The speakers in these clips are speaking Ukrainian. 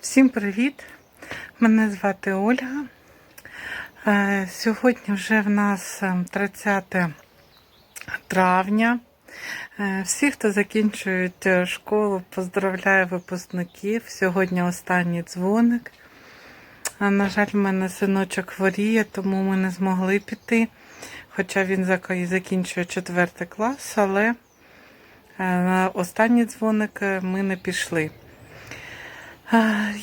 Всім привіт! Мене звати Ольга. Е, Сьогодні вже в нас е, 30 травня. Е, Всі, хто закінчують е, школу, поздравляю випускників. Сьогодні останній дзвоник. На жаль, в мене синочок хворіє, тому ми не змогли піти. Хоча він закінчує 4 клас, але е, останній дзвоник е, ми не пішли.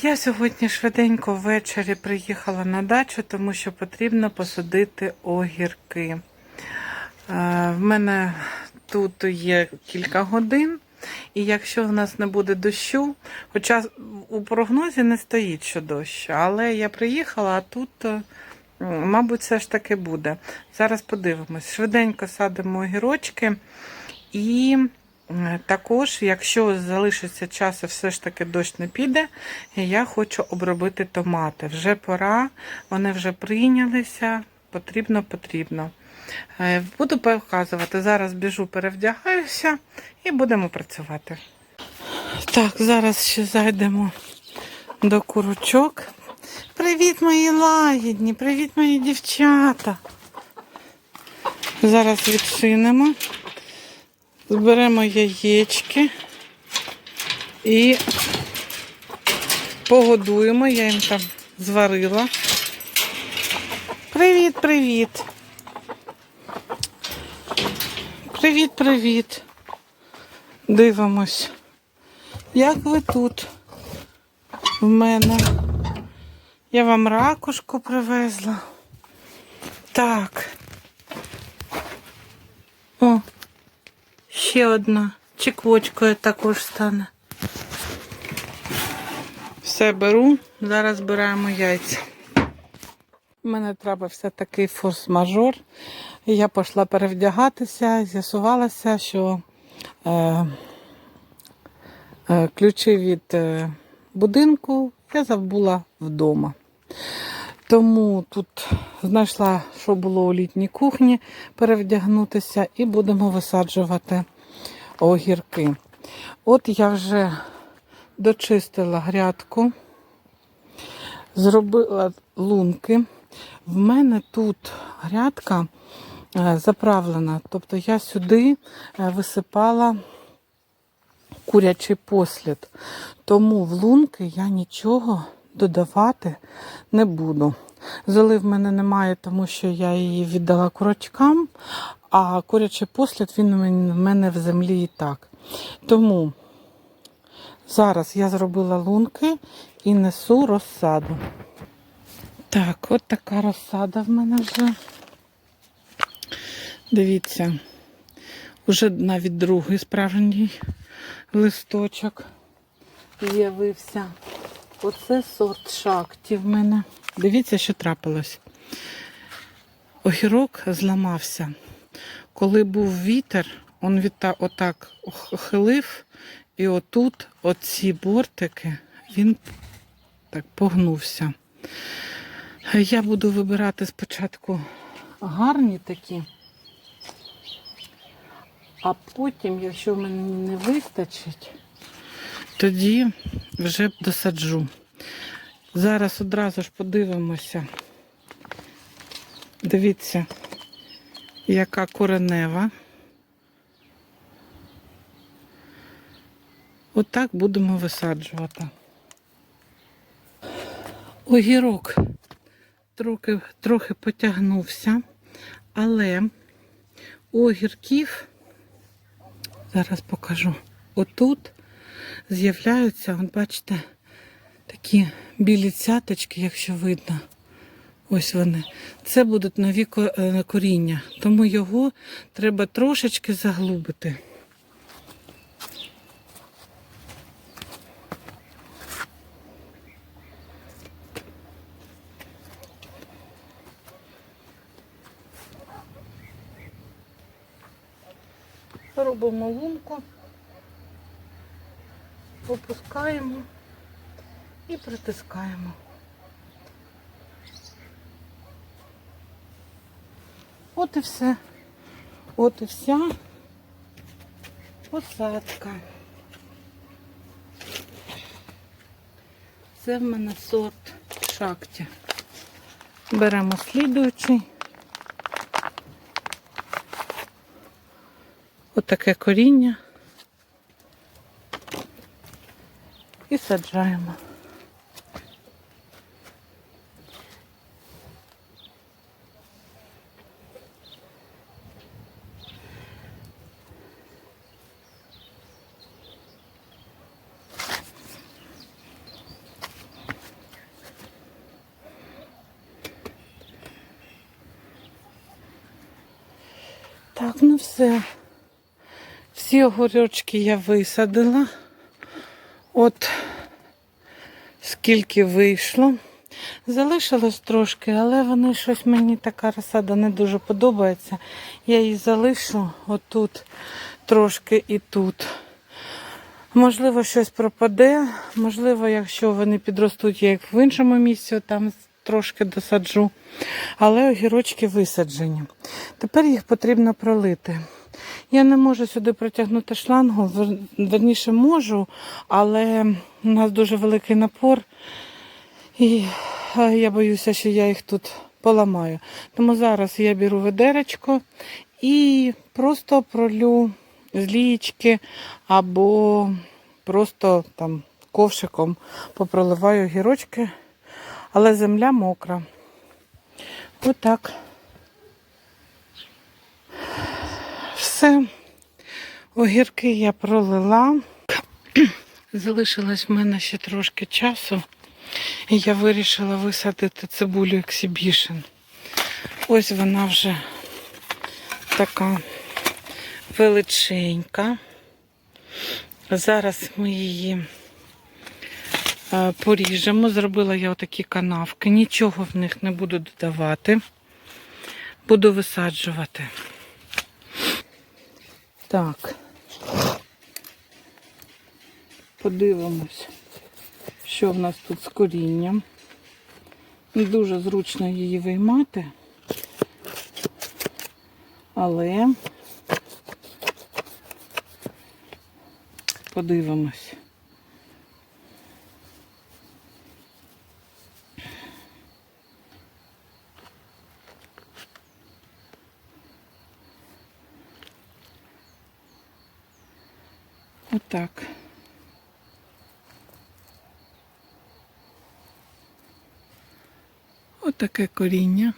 Я сьогодні швиденько ввечері приїхала на дачу, тому що потрібно посадити огірки. В мене тут є кілька годин, і якщо в нас не буде дощу, хоча у прогнозі не стоїть, що дощ, але я приїхала, а тут, е, мабуть, все ж таки буде. Зараз подивимось. Швиденько садимо огірочки і. Е, Також, якщо залишиться час і все ж таки дощ не піде, я хочу обробити томати. Вже пора, вони вже прийнялися, потрібно, потрібно. Е, Буду показувати. Зараз біжу, перевдягаюся і будемо працювати. Так, зараз ще зайдемо до курочок. Привіт, мої лагідні, привіт, мої дівчата. Зараз відчинимо. Зберемо яєчки і погодуємо. Я їм там зварила. Привіт, привіт. Привіт, привіт. Дивимось. Як ви тут в мене? Я вам ракушку привезла. Так. Ще одна чеквочкою також стане. Все беру, зараз збираємо яйця. У мене трапився такий форс-мажор. Я пішла перевдягатися, з'ясувалося, що е, е, ключі від е, будинку я забула вдома. Тому тут знайшла, що було у літній кухні, перевдягнутися і будемо висаджувати огірки. От я вже дочистила грядку, зробила лунки. В мене тут грядка е, заправлена, тобто я сюди е, висипала курячий послід. Тому в лунки я нічого додавати не буду. Золи в мене немає, тому що я її віддала курочкам, а курячий послід він в мене в землі і так. Тому зараз я зробила лунки і несу розсаду. Так, от така розсада в мене вже. Дивіться, вже навіть другий справжній листочок з'явився. Оце сорт шакті в мене. Дивіться, що трапилось. Огірок зламався. Коли був вітер, він відта, отак хилив, і отут, оці бортики, він так погнувся. Я буду вибирати спочатку гарні такі, а потім, якщо мені не вистачить, тоді вже досаджу. Зараз одразу ж подивимося. Дивіться, яка коренева. Отак будемо висаджувати. Огірок трохи, трохи потягнувся, але у огірків, зараз покажу, отут з'являються, от бачите, такі білі цяточки, якщо видно. Ось вони. Це будуть нові е, коріння, тому його треба трошечки заглубити. Робимо лунку, опускаємо і притискаємо. От і все. От і вся посадка. це в мене сорт шакті. Беремо слідуючий. Отаке коріння. І саджаємо. Так, ну все. Всі огірочки я висадила. От скільки вийшло. Залишилось трошки, але вони щось мені така розсада не дуже подобається. Я її залишу отут трошки і тут. Можливо, щось пропаде. Можливо, якщо вони підростуть, я їх в іншому місці там трошки досаджу. Але огірочки висаджені. Тепер їх потрібно пролити. Я не можу сюди протягнути шлангу, верніше можу, але у нас дуже великий напор. І я боюся, що я їх тут поламаю. Тому зараз я беру ведеречко і просто пролю з лічки або просто там ковшиком попроливаю гірочки, але земля мокра. Отак. Все. Огірки я пролила. Залишилось в мене ще трошки часу. І я вирішила висадити цибулю ексібішн. Ось вона вже така величенька. Зараз ми її поріжемо. Зробила я отакі канавки. Нічого в них не буду додавати. Буду висаджувати. Так. Подивимось, що в нас тут з корінням. Не Дуже зручно її виймати. Але подивимось. Отак. Отаке коріння.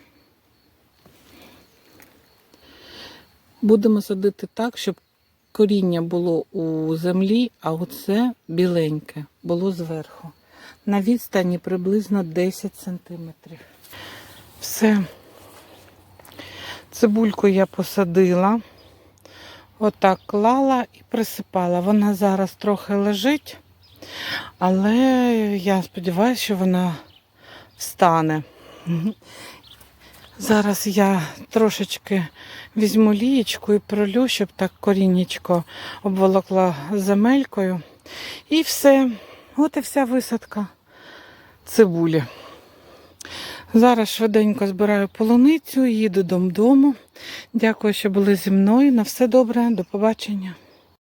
Будемо садити так, щоб коріння було у землі, а оце біленьке було зверху. На відстані приблизно 10 сантиметрів. Все. Цибульку я посадила. Отак клала і присипала. Вона зараз трохи лежить, але я сподіваюся, що вона встане. Зараз я трошечки візьму лієчку і пролю, щоб так коріннячко обволокла земелькою. І все. От і вся висадка цибулі. Зараз швиденько збираю полуницю, їду додому. Дякую, що були зі мною. На все добре, до побачення.